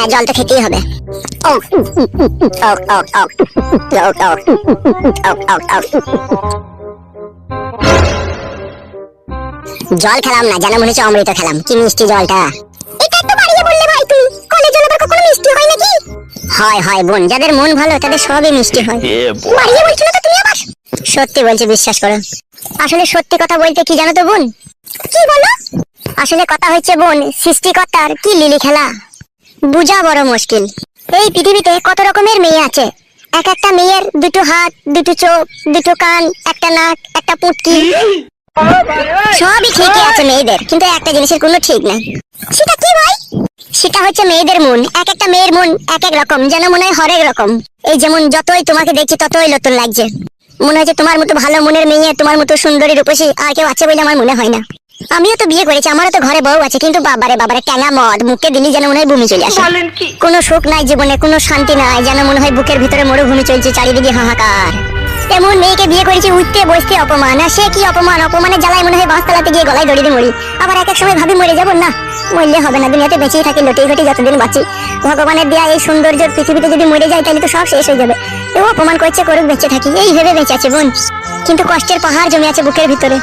হ্যাঁ জল তো খেতেই হবে। জল খেলাম না যেন মনে হচ্ছে অমৃত খেলাম। কি মিষ্টি জলটা। এটা একটু বাড়িয়ে বললে ভাই তুই কলেজ জল আবার কখনো মিষ্টি হয় নাকি? হয় হয় বোন যাদের মন ভালো তাদের সবই মিষ্টি হয়। বাড়িয়ে বলছিল তো তুমি আবার? সত্যি বলছি বিশ্বাস করো। আসলে সত্যি কথা বলতে কি জানো তো বোন? কি বলো? আসলে কথা হচ্ছে বোন সৃষ্টিকর্তার কি লিলি খেলা? বুঝা বড় মুশকিল। এই পৃথিবীতে কত রকমের মেয়ে আছে? এক একটা মেয়ের দুটো হাত, দুটো চোখ, দুটো কান, একটা নাক, একটা পুটকি। সবই ঠিকই আছে মেয়েদের, কিন্তু একটা জিনিসের কোনো ঠিক নাই। সেটা কি ভাই? সেটা হচ্ছে মেয়েদের মন। এক একটা মেয়ের মন এক এক রকম, যেন মনে হয় হরেক রকম। এই যেমন যতই তোমাকে দেখছি, ততই নতুন লাগছে। মনে হচ্ছে তোমার মতো ভালো মনের মেয়ে, তোমার মতো সুন্দরী রূপসী আর কেউ আছে বলে আমার মনে হয় না। আমিও তো বিয়ে করেছি আমারও তো ঘরে বউ আছে কিন্তু বাবারে বাবারে ট্যাঙা মদ মুখে দিলি যেন মনে হয় ভূমি চলে আসে। কোনো সুখ নাই জীবনে কোনো শান্তি নাই যেন মনে হয় বুকের ভিতরে মরুভূমি চলছে চারিদিকে হাহাকার। এমন মেয়েকে বিয়ে করেছি উঠতে বসতে অপমান আর সে কি অপমান? অপমানের জ্বালায় মনে হয় বাঁশতলাতে গিয়ে গলায় দড়ি দিয়ে মরি। আবার এক এক সময় ভাবি মরে যাব না। মরলে হবে না দুনিয়াতে বেঁচেই থাকি লটেই ঘটি যতদিন বাঁচি। ভগবানের দেয়া এই সৌন্দর্য পৃথিবীতে যদি মরে যায় তাহলে তো সব শেষ হয়ে যাবে। ও অপমান করছে করুক বেঁচে থাকি এই ভেবে বেঁচে আছে বোন। কিন্তু কষ্টের পাহাড় জমে আছে বুকের ভিতরে।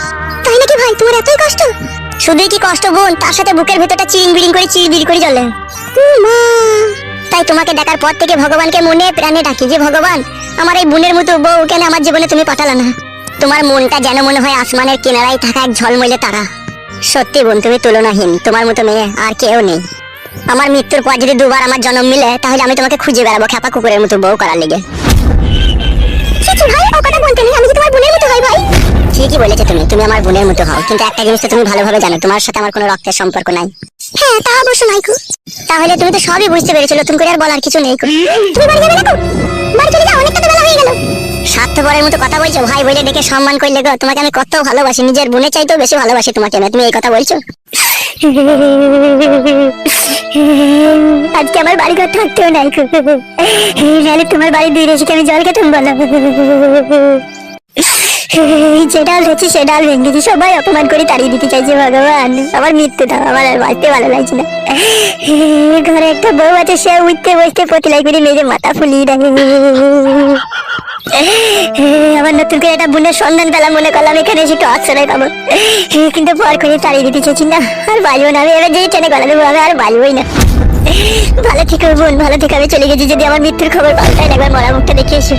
তাই নাকি ভাই? তোমার এতই কষ্ট? শুধুই কি কষ্ট বোন? তার সাথে বুকের ভেতরটা চিরিং বিড়িং করে চিড়বিড় করে জ্বলে। তাই তোমাকে ডাকার পর থেকে ভগবানকে মনে প্রাণে ডাকি যে, ভগবান, আমার এই বোনের মতো বউ কেন আমার জীবনে তুমি পাঠালে না? তোমার মনটা যেন মনে হয় আসমানের কিনারায় থাকা এক ঝলমলে তারা। সত্যি বোন, তুমি তুলনাহীন। তোমার মতো মেয়ে আর কেউ নেই। আমার মৃত্যুর পর যদি দুবার আমার জন্ম মিলে, তাহলে আমি তোমাকে খুঁজে বেড়াবো খেপা কুকুরের মতো বউ করার লেগে। ভাই, ও কথা বলতে নেই। আমি তোমার বোনের মতো হই ভাই? ঠিকই বলেছ তুমি তুমি আমার বোনের মতো হও। কিন্তু একটা জিনিস তো তুমি ভালোভাবে জানো তোমার সাথে আমার কোনো রক্তের সম্পর্ক নাই। হ্যাঁ তা অবশ্য নাই কো তাহলে তুমি তো সবই বুঝতে পেরেছ নতুন করে আর বলার কিছু নেই কো তুমি বাড়ি যাবে না কো বাড়ি চলে যাও অনেকটা বেলা হয়ে গেল। স্বার্থপরের মতো কথা বলছো ভাই বলে ডেকে সম্মান করলে গো তোমাকে আমি কত ভালোবাসি নিজের বোনের চাইতেও বেশি ভালোবাসি তোমাকে আমি তুমি এই কথা বলছো? আজকে আমার বাড়ি ঘর থাকতেও নাই নাহলে তোমার বাড়ি দুই রেসিকে আমি জল খেতাম বলো। যে ডাল হচ্ছে, সে ডাল ভেঙেছি সবাই অপমান করে তাড়িয়ে দিতে চাইছে ভগবান। আমার মৃত্যু দাও, আমার আর বাঁচতে ভালো লাগছে না। ঘরে একটা বউ আছে, সে উঠতে বসতে পতিলাই করে মেরে মাথা ফুলিয়ে দেয়। আমার নতুন করে একটা বোনের সন্ধান পেলাম, মনে করলাম এখানে এসে একটু আশ্রয় পাবো। কিন্তু পর করে তাড়িয়ে দিতে চাইছি না, আর বাঁচবো না আমি। এবার যেই ট্রেনে গলা দেবো আমি আর বাঁচবোই না। ভালো থেকে বোন, ভালো থেকে। আমি চলে গেছি, যদি আমার মৃত্যুর খবর পাল্টায় একবার মরা মুখটা দেখে এসে।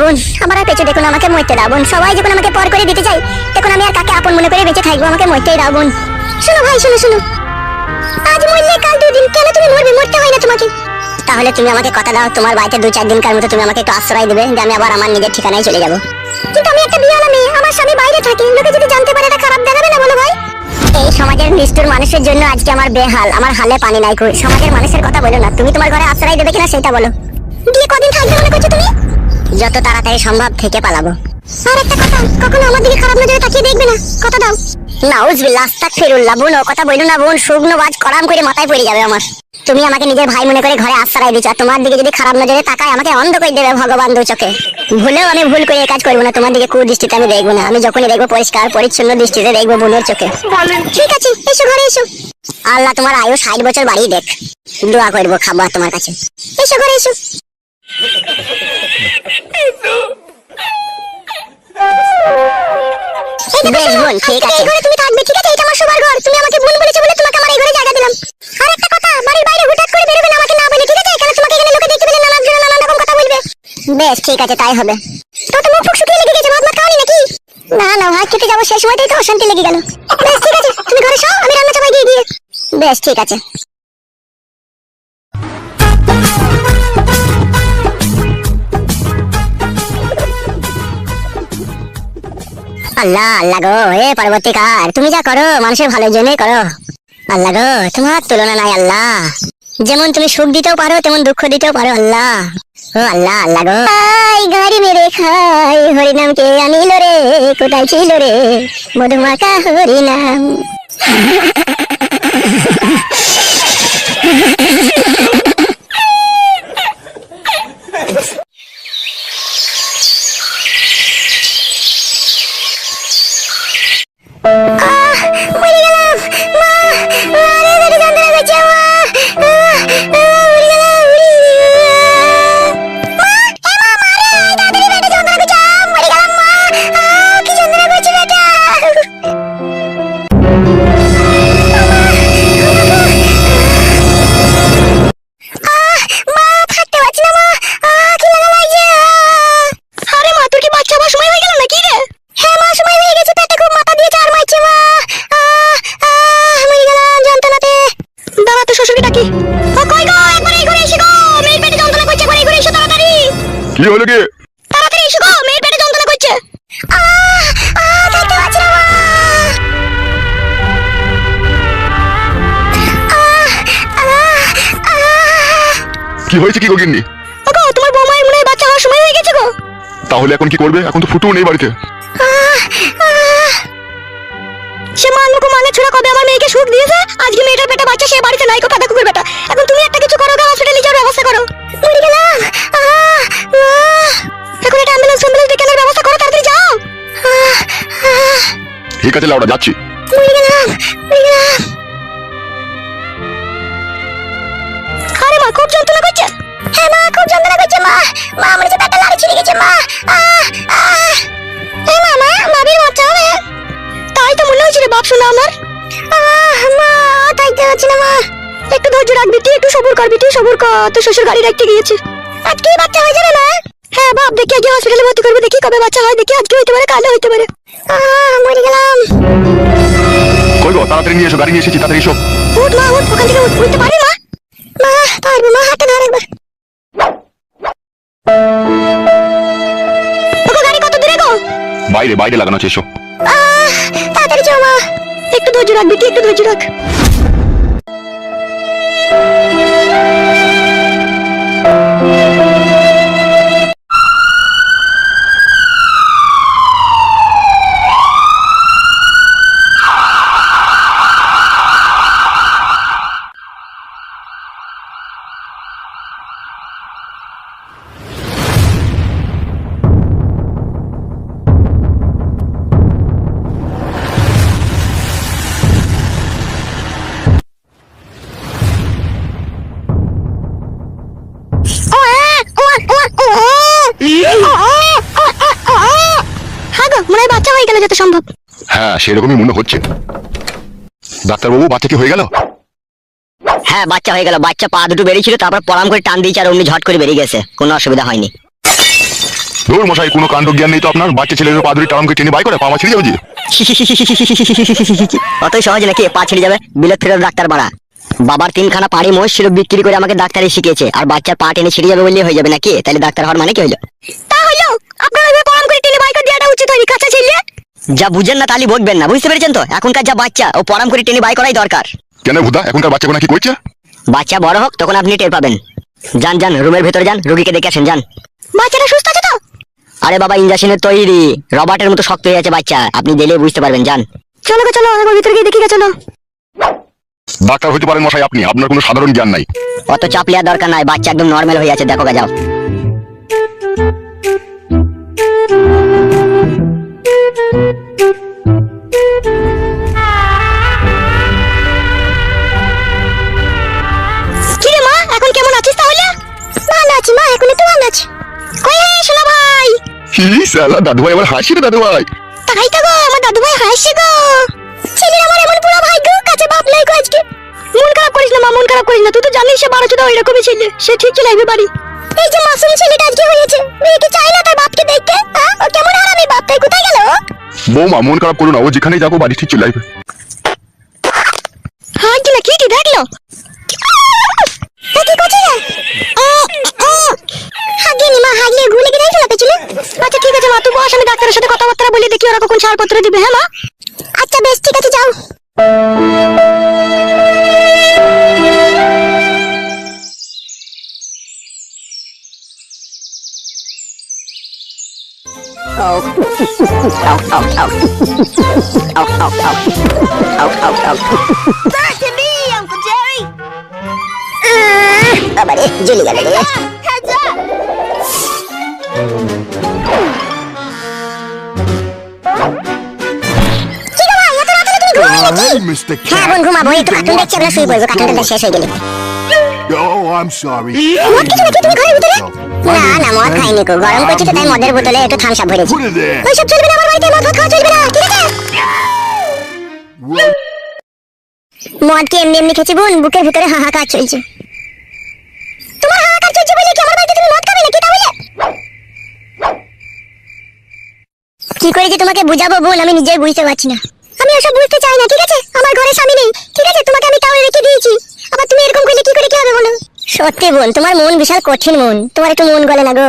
বোন, আমার আর দেখুন আমাকে মরতে বোন। সবাই যখন আমাকে পর করে দিতে চাই আমি আর কাকে আপন মনে করে বেঁচে থাকব? আমাকে মরতেই শোনো ভাই আজ মরলে কাল দুদিন, কেন তুমি মরবে? মরতে হয় না তোমাকে। তাহলে তুমি আমাকে কথা দাও, তোমার বাড়িতে দু চার দিনকার মতো তুমি আমাকে একটু আশ্রয় দেবে, যে আমি আবার আমার নিজের ঠিকানায় চলে যাব। কিন্তু আমি একটা বিয়ালা মেয়ে, আমার স্বামী বাইরে থাকে, লোকে যদি জানতে পারে এই নিষ্ঠুর মানুষের জন্য আজকে আমার বেহাল, আমার হালে পানি নাই কই? সমাজের মানুষের কথা বলো না, তুমি তোমার ঘরে আশ্রয় দেবে কিনা সেটা বলো। গিয়ে কদিন থাকবে মনে করছ তুমি? যত তাড়াতাড়ি সম্ভব থেকে পালাবো। আর একটা কথা, কখনো আমার দিকে খারাপ নজরে তাকিয়ে দেখবে না? কথা দাও। নাউজবিল্লাহ, আস্তাগফিরুল্লাহ, বোন কথা বলো না, বোন, শুকনো বাজ করাম করে মাথায় পড়ে যাবে আমার। তুমি আমাকে নিজের ভাই মনে করে ঘরে আশ্রয় দিচ্ছ তোমার দিকে যদি খারাপ নজরে তাকায় আমাকে অন্ধ করে দেবে ভগবান দু চোখে। ভুলেও আমি ভুল করে কাজ করব না তোমার দিকে কুদৃষ্টিতে আমি দেখব না আমি যখনই দেখব পরিষ্কার পরিচ্ছন্ন দৃষ্টিতে দেখব বোনের চোখে। ঠিক আছে এসো ঘরে এসো। আল্লাহ তোমার আয়ু ষাট বছর বাড়িয়ে দেখ। দোয়া করব খাবার তোমার কাছে। এসো ঘরে এসো। বেশ বোন ঠিক আছে। ঘরে তুমি থাকবে ঠিক আছে? এটা আমার সবার ঘর তুমি আমাকে বোন বলেছ বলে তোমাকে আমার এই ঘরে জায়গা দিলাম তুমি আল্লাহ আল্লাহ গো হে পরবর্তীকার তুমি যা করো মানুষের ভালোর জন্যই করো। আল্লাহ গো, তোমার তুলনা নাই আল্লাহ। যেমন তুমি সুখ দিতেও পারো, তেমন দুঃখ দিতেও পারো আল্লাহ। ও আল্লাহ আল্লাহ গো। আই গাড়ি মেরে খাই, হরিনাম কে আনিল রে, কোথায় ছিল রে? মধুমাকা হরিনাম। কি হলো কি? তাড়াতাড়ি এসো গো মেয়ের পেটে যন্ত্রণা করছে। কি হয়েছে কি গগিন্নি ওগো তোমার বৌমায়ের মনে হয় বাচ্চা হওয়ার সময় হয়ে গেছে গো। তাহলে এখন কি করবে? এখন তো ফুটুও নেই বাড়িতে। সে মানবো মানে ছোড়া কবে আমার মেয়েকে সুখ দিয়েছে? আজকে মেয়েটার পেটে বাচ্চা সে বাড়িতে নাই কো পাতা কুকুর বেটা। এখন তুমি একটা কিছু করো গো হসপিটালে যাওয়ার ব্যবস্থা করো। মরে গেলাম। এখন একটা অ্যাম্বুলেন্স অ্যাম্বুলেন্স ডেকে আনার ব্যবস্থা করো তাড়াতাড়ি যাও। ঠিক আছে লাউডা যাচ্ছি। আরে মা খুব যন্ত্রণা করছে। হ্যাঁ মা খুব যন্ত্রণা করছে মা। মা আমার যে পেটে লাড়ি ছিঁড়ে গেছে মা। আহ আহ। এ মা মা মাবির বাচ্চা হবে তাই তো মনে হয়েছে রে বাপ শোনা আমার। আহ মা তাই তো হচ্ছে না মা। একটু ধৈর্য রাখবি তুই একটু সবুর করবি তুই সবুর কর। তোর শ্বশুর গাড়ি রাখতে গিয়েছে। আজকে বাচ্চা হয়ে যাবে না? হ্যাঁ বাপ দেখি আজকে হসপিটালে ভর্তি করব দেখি কবে বাচ্চা হয় দেখি আজকে হইতে পারে কালে হইতে পারে। আহ মরে গেলাম। কই গো তাড়াতাড়ি নিয়ে এসো গাড়ি নিয়ে এসেছি তাড়াতাড়ি এসো। উঠ মা উঠ ওখান থেকে উঠতে পারবি মা মা পারব মা হাতে ধর একবার গাড়ি কত দূরে গো? বাইরে বাইরে লাগানো আছে এসো। তাড়াতাড়ি যাও মা। একটু ধৈর্য রাখ বেটি একটু ধৈর্য রাখ। হ্যাঁ সেরকমই মনে হচ্ছে। ডাক্তারবাবু বাচ্চা কি হয়ে গেল? হ্যাঁ বাচ্চা হয়ে গেল। বাচ্চা পা দুটো বেরিয়েছিল তারপর পরাম করে টান দিয়েছে আর অমনি ঝট করে বেরিয়ে গেছে। কোনো অসুবিধা হয়নি। ধরুন মশাই কোনো কাণ্ড জ্ঞান নেই তো আপনার? বাচ্চা ছেলেদের পাদুরি টালামকে টেনে বাই করে পাওয়া ছিঁড়ে যাবে অতই সহজ নাকি পা ছিঁড়ে যাবে? বিলেত ফেরত ডাক্তার বাড়া। বাবার তিনখানা পাড়ি মোষ ছিল বিক্রি করে আমাকে ডাক্তারি শিখিয়েছে। আর বাচ্চার পা টেনে ছিঁড়ে যাবে বললেই হয়ে যাবে নাকি? তাহলে ডাক্তার হওয়ার মানে কি হইল তা হলো আপনার পরাম করে টেনে বাইক দেওয়াটা উচিত হয়নি কাঁচা ছিলে? যা বুঝেন না তাহলে বকবেন না বুঝতে পেরেছেন তো? এখনকার যা বাচ্চা ও পরাম করে টেনে বাই করাই দরকার। কেন ভুদা? এখনকার বাচ্চা কি করছে? বাচ্চা বড় হোক তখন আপনি টের পাবেন। যান যান রুমের ভেতরে যান রুগীকে দেখে আসেন যান। বাচ্চাটা সুস্থ আছে তো? আরে বাবা ইঞ্জেকশনের তৈরি। রবার্টের মতো শক্ত হয়ে আছে বাচ্চা আপনি দিলে বুঝতে পারবেন যান। চলো চলো একবার ভিতরে গিয়ে দেখি গে চলো। ডাক্তার হতে পারেন মশাই আপনি আপনার কোনো সাধারণ জ্ঞান নাই। অত চাপ দরকার নাই বাচ্চা একদম নর্মাল হয়ে আছে দেখো গা যাও। মা এখন কেমন আছিস তাহলে? ভালো আছি মা এখন একটু ভালো আছি। কই হে শোনা ভাই? কি সালা দাদু ভাই আবার হাসি রে দাদু ভাই তাই তো গো আমার দাদু ভাই হাসছে গো। ছেলের আমার এমন পুরো ভাগ্য কাছে বাপ নাই গো আজকে। মন খারাপ করিস না মা মন খারাপ করিস না। তুই তো জানিস সে বারো চোদ্দ ওইরকমই ছেলে। সে ঠিক চলে আসবে বাড়ি। এই যে মাসুম ছেলেটা আজকে হয়েছে মেয়েকে চাই না তার বাপকে দেখতে? হ্যাঁ? ও কেমন হারামি বাপ তাই কোথায় গেল? বৌমা মন খারাপ করো না ও যেখানেই যাব বাড়ি ঠিক চলে আসবে। হ্যাঁ কি না কি কি দেখল? কি করছে হাগিনি মা হাগিয়ে ঘুলে গিয়ে ফেলা পেছনে। আচ্ছা ঠিক আছে মা তুই বস আমি ডাক্তারের সাথে কথাবার্তা বলে দেখি ওরা কখন ছাড়পত্র দিবে হ্যাঁ মা? আচ্ছা বেশ ঠিক আছে যাও। বাবারে জ্বলে গেল রে Mr. হ্যাঁ বোন ঘুমাবো একটু কার্টুন দেখছি আমরা শুয়ে পড়ব কার্টুনটা শেষ হয়ে গেলে Oh, I'm sorry. মদ কিছু নাকি তুমি ঘরের ভিতরে? না না মদ খাইনি কো গরম করছি তো তাই মদের বোতলে একটু থামস ভরেছি। Put it there. ওইসব চলবে না আমার বাড়িতে মদ ফদ খাওয়া চলবে না ঠিক আছে? Well, মদ কি এমনি এমনি খেয়েছি বোন? বুকের ভিতরে হাহাকার চলছে। তোমার হাহাকার চলছে বলে কি আমার বাড়িতে তুমি মদ খাবে নাকি তাহলে? কি করে যে তোমাকে বুঝাবো বোন? আমি নিজেই বুঝতে পারছি না। আমি ওসব বুঝতে চাই না ঠিক আছে? আমার ঘরে স্বামী নেই ঠিক আছে? তোমাকে আমি সত্যি বোন, তোমার মন বিশাল কঠিন মন। তোমার একটু মন গলে না গো।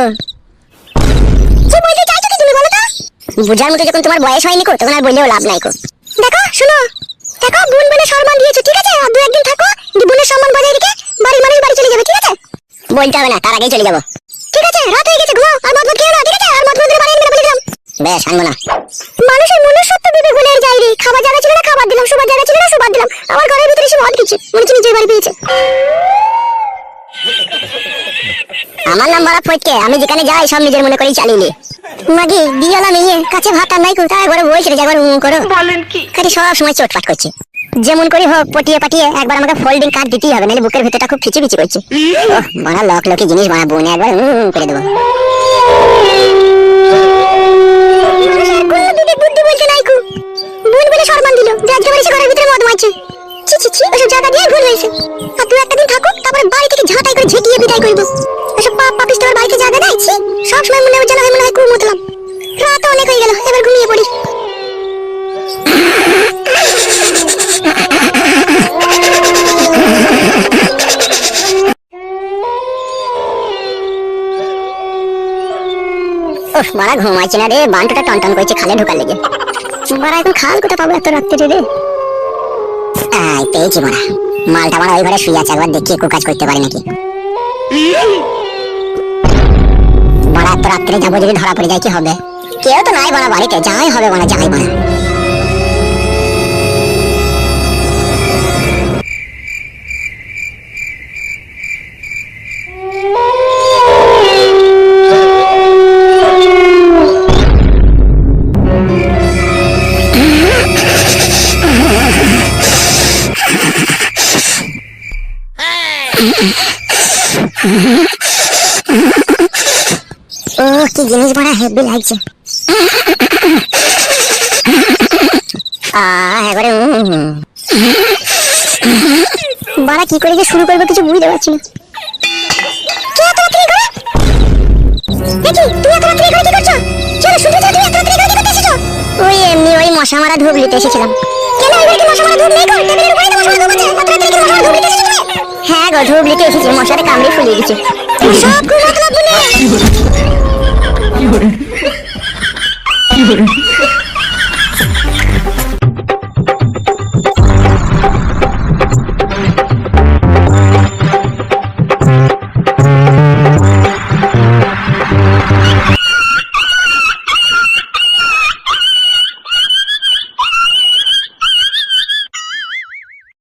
কি বলতে চাইছো তুমি বলো তো? বুঝার মতো যখন তোমার বয়স হয়নি কো তখন আর বললেও লাভ নাই কো দেখো, শোনো। দেখো, বোন বলে সম্মান দিয়েছ, ঠিক আছে? আর দু একদিন থাকো দি বোনের সম্মান বজায় রেখে বাড়ির মানুষ বাড়ি চলে যাবে, ঠিক আছে? বলতে হবে না, তার আগেই চলে যাব। ঠিক আছে, রাত হয়ে গেছে, ঘুমাও, আর মদ মদ খেও না, ঠিক আছে? আর মদ মদের বাড়ি আনবে না বলে দিলাম। বেশ, আনব না। মানুষের মনুষ্যত্ব বিবেক আর যাই রে খাবার জানা ছিল না, খাবার দিলাম সুবার আমার নাম বড় ফটকে। আমি যেখানে যাই সব নিজের মনে করেই চালিয়ে নি। মাগি বিয়ালা মেয়ে কাছে ভাত নাই কোথায় একবার বলছিল যে একবার উম করো। বলেন কি? খালি সব সময় চোটপাট করছে। যেমন করি হোক পটিয়ে পাটিয়ে একবার আমাকে ফোল্ডিং কার্ড দিতেই হবে নাহলে বুকের ভিতরটা খুব খিচি পিচি করছে বড় লক লকি জিনিস বানা বোনে একবার উম করে দেবো। বুদ্ধি বলতে নাই কু। বোন বলে সম্মান দিল যে আজকে এসে ঘরের ভিতরে মদ মারছে। ছি ছি ছি ওসব জায়গা দিয়ে ভুল হয়েছে। আর তুই একটা দিন থাকো তারপরে বাড়ি থেকে ঝাঁটাই করে ঝেঁটিয়ে বিদায় করব। মারা ঘুমাইছে না রে, বান্টুটা টনটন করছে খালে ঢোকার লেগে। মারা এখন খাল কোথা পাবো এত রাত্রে রে আই পেয়েছি মারা মালটা মারা ওই ঘরে শুয়ে আছে, একবার দেখি একটু কাজ করতে পারি নাকি। মারা এত রাত্রে যাব যদি ধরা পড়ে যায়, কি হবে? কেউ তো নাই মারা বাড়িতে, যাই হবে মারা যাই মারা জিনিস বড় হেভি লাগছে। একবারে। বাড়া, কি করে যে শুরু করব কিছু বুঝতে পারছি না। ওই এমনি ওই মশা মারা ধূপ নিতে এসেছিলাম হ্যাঁ গো ধূপ নিতে এসেছি। মশারে কামড়ে ফুলিয়ে দিচ্ছে সব ঘুমাতলা বুনে